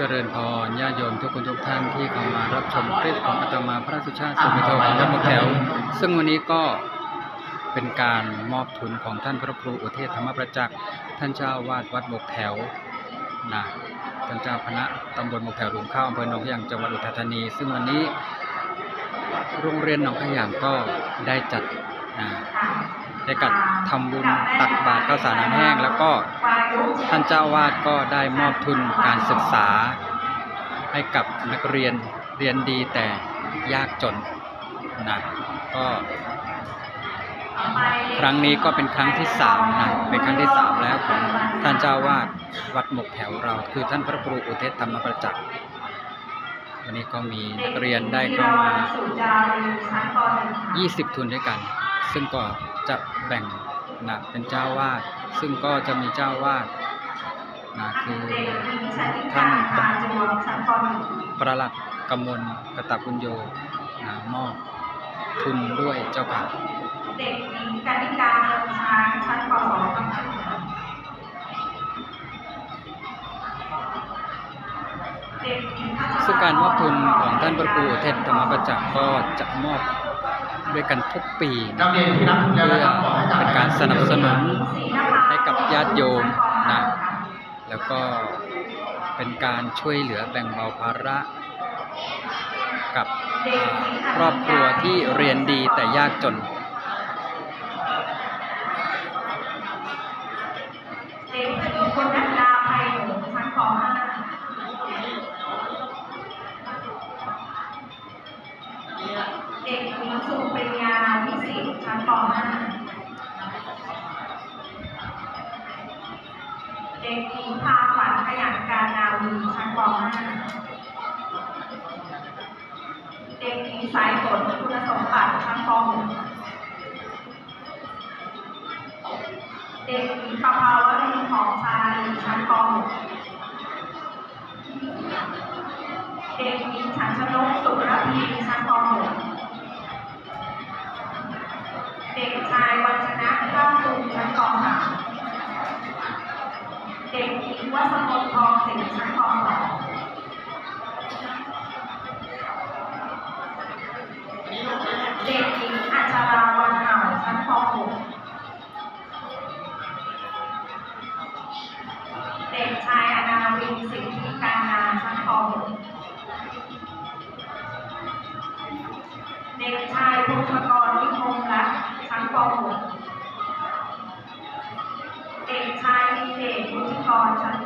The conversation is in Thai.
เจริญพรญาติโยมทุกคนทุกท่านที่เข้ามารับชมคลิปของอาตมาพระสุชาติสุมิโทของวัดมกแถว ซึ่งวันนี้ก็เป็นการมอบทุนของท่านพระครูอุเทศธรรมประจักษ์ท่านเจ้าวาดวัดมกแถวนะท่านเจ้าคณะตำบลมกแถวหลุมข้าวอำเภอหนองขยางจังหวัดอุทัยธานี ซึ่งวันนี้โรงเรียนหนองขยางก็ได้จัด ได้กัดทำบุญตักบาตรข้าวสารอาหารแห้ง แล้วก็ท่านเจ้าวาดก็ได้มอบทุนการศึกษา ให้กับนักเรียนเรียนดีแต่ยากจนนะก็ครั้งนี้ก็เป็นครั้งที่สามนะเป็นครั้งที่สามแล้วของท่านเจ้าวาดวัดหมกแถวเรา คือท่านพระครูอุเทศธรรมประจักษ์วันนี้ก็มีนักเรียนได้เข้ามา 20 ทุนด้วยกัน ซึ่งก็จะแบ่งนะเป็นเจ้าวาด ซึ่งก็จะมีเจ้าวาดนะคือท่านประหลัดกมลกตปุญโยนะมอบทุนด้วยเจ้าค่ะเด็กหญิงกนิกาเมืองช้างชั้นป .2 ซึ่งการมอบทุนของท่านพระครูเทศธรรมประจักษ์ก็จะมอบ ด้วยกันทุกปีนันะกเรียนที่รับทุนเพื่แล้วอนะครับขอให้จ่ายเป็นการสนับสนุนศรีนภาให้กับญาติโยมนะแล้วก็เป็นการช่วยเหลือแบ่งเบาภาระ กับอ่าครอบครัวที่เรียนดีแต่ยากจน ป .5 เด็กหญิงพาขวัญขยันการนาวีชั้นป .5 เด็กหญิงสายฝนคุณสมบัติชั้นป .6 เด็กหญิงประภาวรินของชาลีชั้นป .6 เด็กหญิงฉันชนกสุรพีชั้นป .6 เด็กชายวัชนะข้าวสุขชั้นป .3 เด็กหญิงวัสมนทองสิงห์ชั้นป .2 เ apologize.